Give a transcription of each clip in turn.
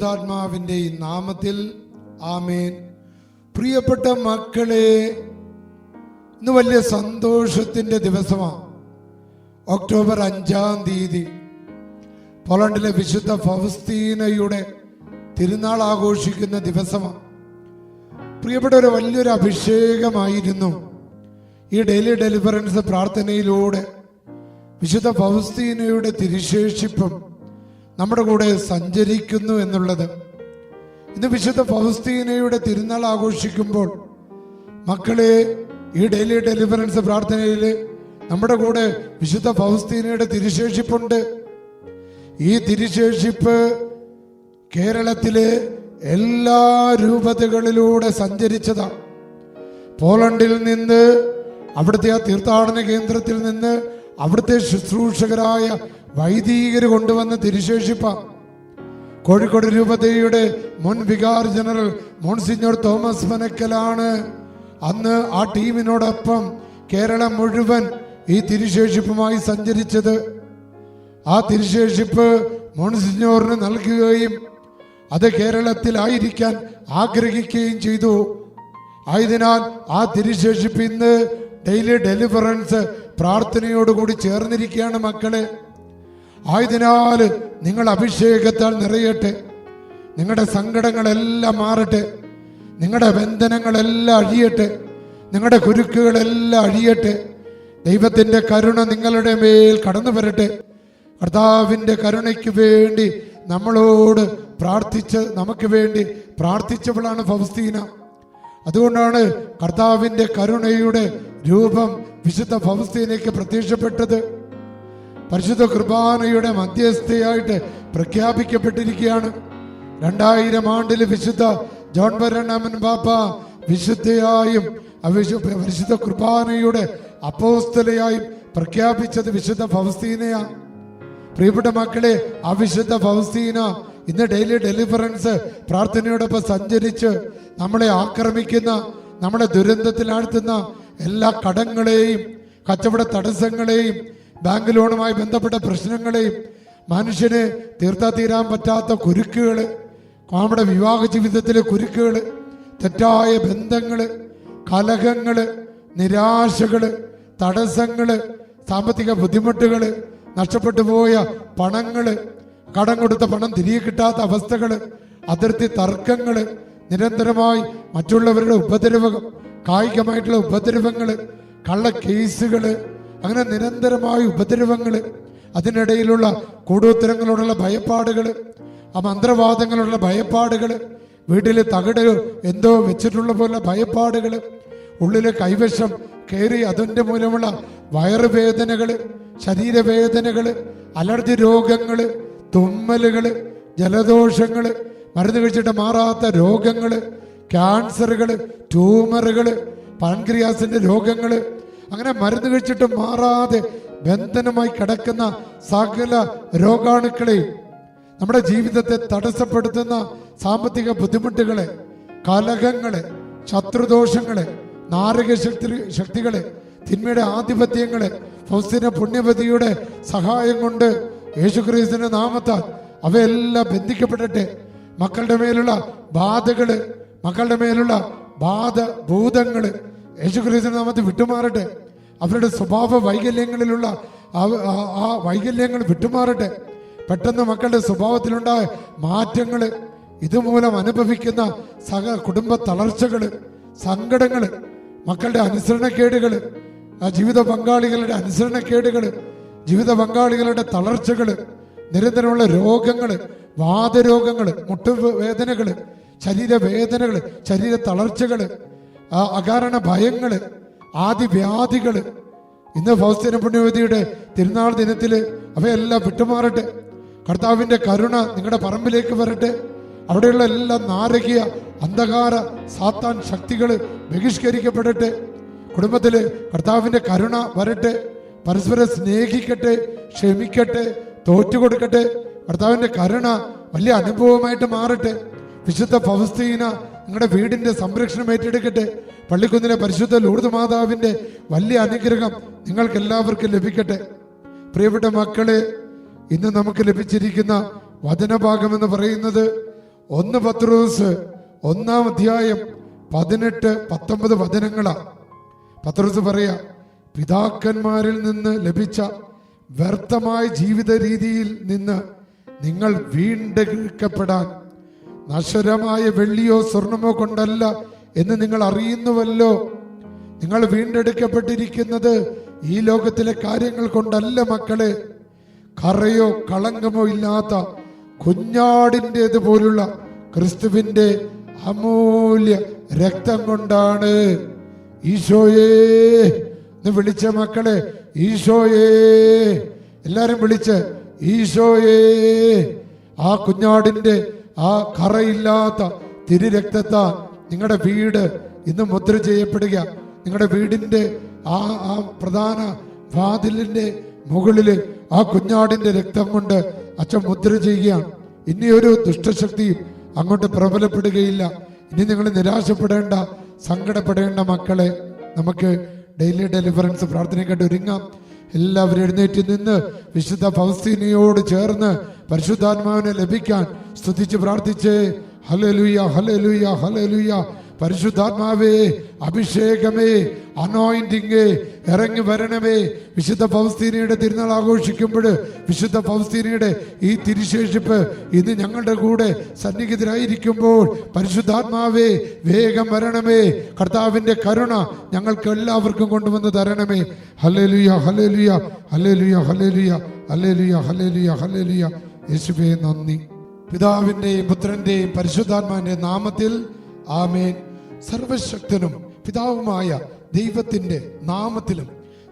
പരിശുദ്ധാത്മാവിന്റെ ഈ നാമത്തിൽ ആമേൻ. പ്രിയപ്പെട്ട മക്കളെ ഇന്ന് വലിയ സന്തോഷത്തിന്റെ ദിവസമാണ്. ഒക്ടോബർ അഞ്ചാം തീയതി പോളണ്ടിലെ വിശുദ്ധ ഫൗസ്തീനയുടെ തിരുനാൾ ആഘോഷിക്കുന്ന ദിവസമാണ്. പ്രിയപ്പെട്ട ഒരു വലിയൊരു അഭിഷേകമായിരുന്നു ഈ ഡെയിലി ഡെലിവറൻസ് പ്രാർത്ഥനയിലൂടെ വിശുദ്ധ ഫൗസ്തീനയുടെ തിരുശേഷിപ്പും നമ്മുടെ കൂടെ സഞ്ചരിക്കുന്നു എന്നുള്ളത്. ഇന്ന് വിശുദ്ധ ഫൗസ്തീനയുടെ തിരുനാൾ ആഘോഷിക്കുമ്പോൾ മക്കളെ ഈ ഡെയിലി ഡെലിവറൻസ് പ്രാർത്ഥനയിൽ നമ്മുടെ കൂടെ വിശുദ്ധ ഫൗസ്തീനയുടെ തിരുശേഷിപ്പുണ്ട്. ഈ തിരുശേഷിപ്പ് കേരളത്തിലെ എല്ലാ രൂപതകളിലൂടെ സഞ്ചരിച്ചതാണ് പോളണ്ടിൽ നിന്ന് അവിടുത്തെ ആ തീർത്ഥാടന കേന്ദ്രത്തിൽ നിന്ന് അവിടുത്തെ ശുശ്രൂഷകരായ വൈദികർ കൊണ്ടുവന്ന തിരുശേഷിപ്പ. കോഴിക്കോട് രൂപതയുടെ മുൻ വികാർ ജനറൽ മോൺസിഞ്ഞോർ തോമസ് മനക്കലാണ്. അന്ന് ആ ടീമിനോടൊപ്പം കേരളം മുഴുവൻ ഈ തിരുശേഷിപ്പുമായി സഞ്ചരിച്ചത്. ആ തിരുശേഷിപ്പ് മോൺസിഞ്ഞോറിന് നൽകുകയും അത് കേരളത്തിലായിരിക്കാൻ ആഗ്രഹിക്കുകയും ചെയ്തു. ആയതിനാൽ ആ തിരുശേഷിപ്പ് ഇന്ന് ഡെയിലി ഡെലിവറൻസ് പ്രാർത്ഥനയോടുകൂടി ചേർന്നിരിക്കുകയാണ് മക്കളെ. ആയതിനാൽ നിങ്ങൾ അഭിഷേകത്താൽ നിറയട്ടെ. നിങ്ങളുടെ സങ്കടങ്ങളെല്ലാം മാറട്ടെ. നിങ്ങളുടെ ബന്ധനങ്ങളെല്ലാം അഴിയട്ടെ. നിങ്ങളുടെ കുരുക്കുകളെല്ലാം അഴിയട്ടെ. ദൈവത്തിന്റെ കരുണ നിങ്ങളുടെ മേൽ കടന്നു വരട്ടെ. കർത്താവിന്റെ കരുണയ്ക്ക് വേണ്ടി നമ്മളോട് പ്രാർത്ഥിച്ച് നമുക്ക് വേണ്ടി പ്രാർത്ഥിച്ചവളാണ് ഫൗസ്തീന. അതുകൊണ്ടാണ് കർത്താവിന്റെ കരുണയുടെ രൂപം വിശുദ്ധ ഫൗസ്തീനയ്ക്ക് പ്രത്യക്ഷപ്പെട്ടത്. പരിശുദ്ധ കുർബാനയുടെ മധ്യസ്ഥയായിട്ട് പ്രഖ്യാപിക്കപ്പെട്ടിരിക്കുകയാണ്. രണ്ടായിരം ആണ്ടിൽ വിശുദ്ധ ജോൺ ബരണമൻ ബാപ്പ വിശുദ്ധയായും പരിശുദ്ധ കുർബാനയുടെ അപ്പോസ്തലയായും പ്രഖ്യാപിച്ചത് വിശുദ്ധ ഫൗസ്തീനയാണ് പ്രിയപ്പെട്ട മക്കളെ ആ വിശുദ്ധ ഫൗസ്തീന ഇന്ന് ഡെയിലി ഡെലിവറൻസ് പ്രാർത്ഥനയോടൊപ്പം സഞ്ചരിച്ച് നമ്മളെ ആക്രമിക്കുന്ന നമ്മളെ ദുരന്തത്തിലാഴ്ത്തുന്ന എല്ലാ കടങ്ങളെയും കച്ചവട തടസ്സങ്ങളെയും ബാങ്ക് ലോണുമായി ബന്ധപ്പെട്ട പ്രശ്നങ്ങളെയും മനുഷ്യന് തീർത്താ തീരാൻ പറ്റാത്ത കുരുക്കുകൾ നമ്മുടെ വിവാഹ ജീവിതത്തിലെ കുരുക്കുകൾ തെറ്റായ ബന്ധങ്ങൾ കലഹങ്ങൾ നിരാശകൾ തടസ്സങ്ങൾ സാമ്പത്തിക ബുദ്ധിമുട്ടുകൾ നഷ്ടപ്പെട്ടു പോയ പണങ്ങൾ കടം കൊടുത്ത പണം തിരികെ കിട്ടാത്ത അവസ്ഥകൾ അതിർത്തി തർക്കങ്ങൾ നിരന്തരമായി മറ്റുള്ളവരുടെ ഉപദ്രവം കായികമായിട്ടുള്ള ഉപദ്രവങ്ങൾ കള്ള കേസുകൾ അങ്ങനെ നിരന്തരമായ ഉപദ്രവങ്ങൾ അതിനിടയിലുള്ള കൂടോത്തരങ്ങളോടുള്ള ഭയപ്പാടുകൾ ആ മന്ത്രവാദങ്ങളോടുള്ള ഭയപ്പാടുകൾ വീട്ടിൽ തകിട് എന്തോ വെച്ചിട്ടുള്ള പോലെ ഭയപ്പാടുകൾ ഉള്ളിലെ കൈവശം കയറി അതിന്റെ മൂലമുള്ള വയറുവേദനകൾ ശരീരവേദനകൾ അലർജി രോഗങ്ങൾ തുമ്മലുകൾ ജലദോഷങ്ങൾ മരുന്ന് കഴിച്ചിട്ട് മാറാത്ത രോഗങ്ങൾ ക്യാൻസറുകൾ ട്യൂമറുകൾ പാൻക്രിയാസിന്റെ രോഗങ്ങൾ അങ്ങനെ മരുന്ന് കഴിച്ചിട്ട് മാറാതെ ബന്ധനമായി കിടക്കുന്ന സകല രോഗാണുക്കളെ നമ്മുടെ ജീവിതത്തെ തടസ്സപ്പെടുത്തുന്ന സാമ്പത്തിക ബുദ്ധിമുട്ടുകളെ കലഹങ്ങളെ ശത്രുദോഷങ്ങളെ നാരക ശക്തി ശക്തികളെ തിന്മയുടെ ആധിപത്യങ്ങളെ ഫൗസിന പുണ്യപതിയുടെ സഹായം കൊണ്ട് യേശുക്രിസ്തുവിന്റെ നാമത്താൽ അവയെല്ലാം ബന്ധിക്കപ്പെടട്ടെ മക്കളുടെ മേലുള്ള ബാധകൾ മക്കളുടെ മേലുള്ള ബാധ ഭൂതങ്ങൾ യേശുക്രിസ്തുവിന്റെ നാമത്തിൽ വിട്ടുമാറട്ടെ. അവരുടെ സ്വഭാവ വൈകല്യങ്ങളിലുള്ള ആ- വൈകല്യങ്ങൾ വിട്ടുമാറട്ടെ. പെട്ടെന്ന് മക്കളുടെ സ്വഭാവത്തിലുണ്ടായ മാറ്റങ്ങൾ ഇതുമൂലം അനുഭവിക്കുന്ന സഹ കുടുംബ തളർച്ചകൾ സങ്കടങ്ങൾ മക്കളുടെ അനുസരണക്കേടുകൾ ആ ജീവിത പങ്കാളികളുടെ അനുസരണക്കേടുകൾ ജീവിത പങ്കാളികളുടെ തളർച്ചകൾ നിരന്തരമുള്ള രോഗങ്ങൾ വാതരോഗങ്ങൾ മുട്ടുവേദനകൾ ശരീരവേദനകൾ ശരീര തളർച്ചകൾ ആ അകാരണ ഭയങ്ങൾ ആദിവ്യാധികൾ. ഇന്ന് ഫൗസ്തീന പുണ്യവതിയുടെ തിരുനാൾ ദിനത്തിൽ അവയെല്ലാം വിട്ടുമാറട്ടെ. കർത്താവിന്റെ കരുണ നിങ്ങളുടെ പറമ്പിലേക്ക് വരട്ടെ. അവിടെയുള്ള എല്ലാ നാരകീയ അന്ധകാര സാത്താൻ ശക്തികൾ ബഹിഷ്കരിക്കപ്പെടട്ടെ. കുടുംബത്തിൽ കർത്താവിന്റെ കരുണ വരട്ടെ. പരസ്പരം സ്നേഹിക്കട്ടെ ക്ഷമിക്കട്ടെ തോറ്റുകൊടുക്കട്ടെ. കർത്താവിന്റെ കരുണ വലിയ അനുഭവമായിട്ട് മാറട്ടെ. വിശുദ്ധ ഫൗസ്തീന നിങ്ങളുടെ വീടിന്റെ സംരക്ഷണം ഏറ്റെടുക്കട്ടെ. പള്ളിക്കുന്നിലെ പരിശുദ്ധ ലൂർദ് മാതാവിന്റെ വലിയ അനുഗ്രഹം നിങ്ങൾക്ക് എല്ലാവർക്കും ലഭിക്കട്ടെ. പ്രിയപ്പെട്ട മക്കളെ ഇന്ന് നമുക്ക് ലഭിച്ചിരിക്കുന്ന വചനഭാഗം എന്ന് പറയുന്നത് ഒന്ന് പത്രോസ് ഒന്നാം അധ്യായം പതിനെട്ട് പത്തൊമ്പത് വചനങ്ങളാണ് പത്രോസ് പറയാ പിതാക്കന്മാരിൽ നിന്ന് ലഭിച്ച വ്യർത്ഥമായ ജീവിത രീതിയിൽ നിന്ന് നിങ്ങൾ വീണ്ടെടുക്കപ്പെടാൻ നശ്വരമായ വെള്ളിയോ സ്വർണമോ കൊണ്ടല്ല എന്ന് നിങ്ങൾ അറിയുന്നുവല്ലോ. നിങ്ങൾ വീണ്ടെടുക്കപ്പെട്ടിരിക്കുന്നത് ഈ ലോകത്തിലെ കാര്യങ്ങൾ കൊണ്ടല്ല മക്കളെ. കറയോ കളങ്കമോ ഇല്ലാത്ത കുഞ്ഞാടിന്റെത് പോലുള്ള ക്രിസ്തുവിന്റെ അമൂല്യ രക്തം കൊണ്ടാണ്. ഈശോയേ എന്ന് വിളിച്ച മക്കളെ ഈശോയേ. എല്ലാരും വിളിച്ച് ഈശോയേ. ആ കുഞ്ഞാടിന്റെ ആ കറയില്ലാത്ത തിരുരക്തത്താൽ നിങ്ങളുടെ വീട് ഇന്ന് മുദ്ര ചെയ്യപ്പെടുക. നിങ്ങളുടെ വീടിന്റെ ആ ആ പ്രധാന വാതിലിന്റെ മുകളിൽ ആ കുഞ്ഞാടിന്റെ രക്തം കൊണ്ട് അച്ഛൻ മുദ്ര ചെയ്യുകയാണ്. ഇനി ഒരു ദുഷ്ടശക്തിയും അങ്ങോട്ട് പ്രബലപ്പെടുകയില്ല. ഇനി നിങ്ങൾ നിരാശപ്പെടേണ്ട സങ്കടപ്പെടേണ്ട മക്കളെ നമുക്ക് ഡെയിലി ഡെലിവറൻസ് പ്രാർത്ഥനയ്ക്കായിട്ട് ഒരുങ്ങാം. എല്ലാവരും എഴുന്നേറ്റ് നിന്ന് വിശുദ്ധ ഫൗസ്തീനയോട് ചേർന്ന് പരിശുദ്ധാത്മാവിനെ ലഭിക്കാൻ സ്തുതിച്ച് പ്രാർത്ഥിച്ച് ഹലലുയ ഹലലുയ ഹലലുയ പരിശുദ്ധാത്മാവേ അഭിഷേകമേ അനോയിന്റിങ് ഇറങ്ങി വരണമേ. വിശുദ്ധ പൗസ്തീനയുടെ തിരുനാൾ ആഘോഷിക്കുമ്പോൾ വിശുദ്ധ പൗസ്തീനയുടെ ഈ തിരുശേഷിപ്പ് ഇന്ന് ഞങ്ങളുടെ കൂടെ സന്നിഹിതരായിരിക്കുമ്പോൾ പരിശുദ്ധാത്മാവേ വേഗം വരണമേ. കർത്താവിന്റെ കരുണ ഞങ്ങൾക്ക് എല്ലാവർക്കും കൊണ്ടുവന്ന് തരണമേ. Hallelujah hallelujah hallelujah hallelujah hallelujah hallelujah hallelujah. യേശുവേ നന്ദി. പിതാവിന്റെയും പുത്രന്റെയും പരിശുദ്ധാത്മാവിന്റെ നാമത്തിൽ ആമേൻ. സർവശക്തനും പിതാവുമായ ദൈവത്തിന്റെ നാമത്തിലും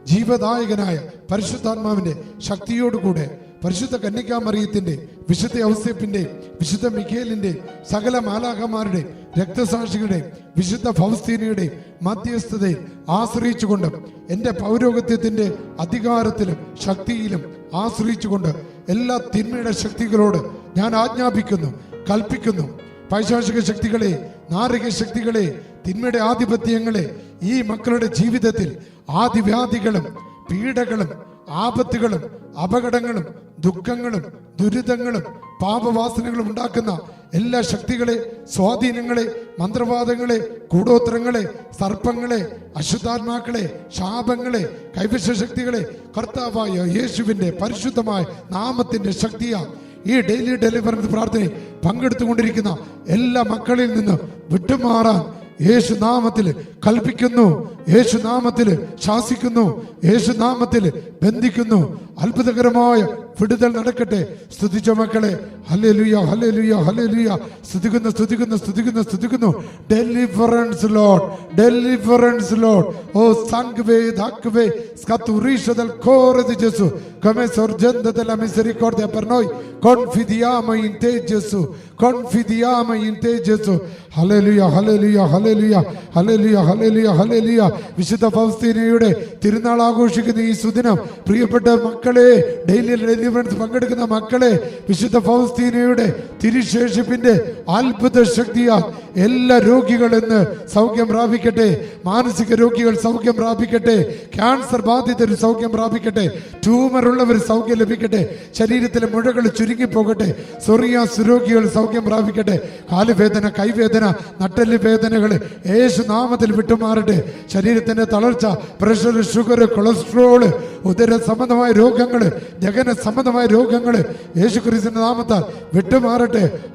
ജീവദായകനായ പരിശുദ്ധാത്മാവിന്റെ ശക്തിയോടുകൂടെ പരിശുദ്ധ കന്യകാമറിയത്തിന്റെ വിശുദ്ധ ഔസ്യപ്പിന്റെയും വിശുദ്ധ മിഖേലിന്റെ സകല മാലാഖമാരുടെ രക്തസാക്ഷികളുടെ വിശുദ്ധ ഫൗസ്തീനയുടെയും മധ്യസ്ഥതയിൽ ആശ്രയിച്ചുകൊണ്ട് എന്റെ പൗരോഗത്യത്തിന്റെ അധികാരത്തിലും ശക്തിയിലും ആശ്രയിച്ചുകൊണ്ട് എല്ലാ തിന്മയുടെ ശക്തികളോട് ഞാൻ ആജ്ഞാപിക്കുന്നു കൽപ്പിക്കുന്നു. പൈശാചിക ശക്തികളെ നാരക ശക്തികളെ തിന്മയുടെ ആധിപത്യങ്ങളെ ഈ മക്കളുടെ ജീവിതത്തിൽ ആദിവ്യാധികളും പീഡകളും ആപത്തുകളും അപകടങ്ങളും ദുഃഖങ്ങളും ദുരിതങ്ങളും പാപവാസനകളും ഉണ്ടാക്കുന്ന എല്ലാ ശക്തികളെ സ്വാധീനങ്ങളെ മന്ത്രവാദങ്ങളെ കൂടോത്രങ്ങളെ സർപ്പങ്ങളെ അശുദ്ധാത്മാക്കളെ ശാപങ്ങളെ കൈവശ ശക്തികളെ കർത്താവായ യേശുവിന്റെ പരിശുദ്ധമായ നാമത്തിന്റെ ശക്തിയാ ഈ ഡെയിലി ഡെലിവറൻസ് പ്രാർത്ഥനയിൽ പങ്കെടുത്തുകൊണ്ടിരിക്കുന്ന എല്ലാ മക്കളിൽ നിന്നും വിട്ടുമാറാൻ യേശു നാമത്തിൽ കൽപ്പിക്കുന്നു യേശുനാമത്തിൽ ശാസിക്കുന്നു യേശുനാമത്തിൽ ബന്ധിക്കുന്നു. അത്ഭുതകരമായ വിടുതൽ നടക്കട്ടെ. സ്തുതിച്ച മക്കളെ. ഹല്ലേലൂയ ഹല്ലേലൂയ ഹല്ലേലൂയ സ്തുതിക്കുന്നു സ്തുതിക്കുന്നു സ്തുതിക്കുന്നു സ്തുതിക്കുന്നു. Deliverance lord deliverance lord oh സാങ്ക്വേ ധാക്വേ സ്കത്തുറീഷദൽ കോറത് ജസു. come sorgente della misericordia per noi confidiamo in te Gesù confidiamo in te Gesù hallelujah hallelujah hallelujah hallelujah hallelujah hallelujah വിശുദ്ധ ഫൗസ്തീനയുടെ തിരുനാൾ ആഘോഷിക്കുന്ന ഈ സുദിനം. പ്രിയപ്പെട്ട മക്കളെ ഡെയിലി ഡെലിവറൻസ് പങ്കെടുക്കുന്ന മക്കളെ വിശുദ്ധ ഫൗസ്തീനയുടെ തിരുശേഷിപ്പിന്റെ അത്ഭുത ശക്തിയാൽ എല്ലാ രോഗികൾ ഇന്ന് സൗഖ്യം പ്രാപിക്കട്ടെ. മാനസിക രോഗികൾ സൗഖ്യം പ്രാപിക്കട്ടെ. ക്യാൻസർ ബാധിതർ സൗഖ്യം പ്രാപിക്കട്ടെ. ട്യൂമർ ഉള്ളവർ സൗഖ്യം ലഭിക്കട്ടെ. ശരീരത്തിലെ മുഴകൾ ചുരുങ്ങിപ്പോകട്ടെ. സൊറിയാസ് സുരോഗികൾ സൗഖ്യം പ്രാപിക്കട്ടെ. കാലുവേദന കൈവേദന നട്ടൽ വേദനകൾ യേശു നാമത്തിൽ വിട്ടുമാറട്ടെ. ശരീരത്തിന്റെ തളർച്ച പ്രഷർ ഷുഗർ കൊളസ്ട്രോൾ ഉദര സംബന്ധമായ രോഗങ്ങൾ ജഗന സംബന്ധമായ രോഗങ്ങൾ യേശു നാമത്താൽ വിട്ടുമാറട്ടെ.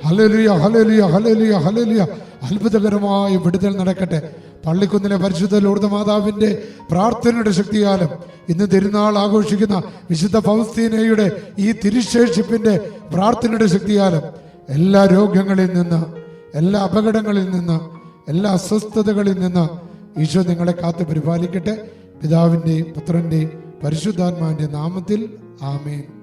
ഹലലുയ ഹലലിയ ഹലലിയ ഹലലിയ അത്ഭുതകരമായ വിടുതൽ നടക്കട്ടെ. പള്ളിക്കുന്നിലെ പരിശുദ്ധ ലൂർദ മാതാവിന്റെ പ്രാർത്ഥനയുടെ ശക്തിയാലും ഇന്ന് തിരുനാൾ ആഘോഷിക്കുന്ന വിശുദ്ധ ഫൗസ്തീനയുടെ ഈ തിരുശേഷിപ്പിന്റെ പ്രാർത്ഥനയുടെ ശക്തിയാലും എല്ലാ രോഗങ്ങളിൽ നിന്ന് എല്ലാ അപകടങ്ങളിൽ നിന്ന് എല്ലാ അസ്വസ്ഥതകളിൽ നിന്ന് ഈശോ നിങ്ങളെ കാത്തു പരിപാലിക്കട്ടെ. പിതാവിന്റെയും പുത്രന്റെയും പരിശുദ്ധാത്മാവിന്റെ നാമത്തിൽ ആമേൻ.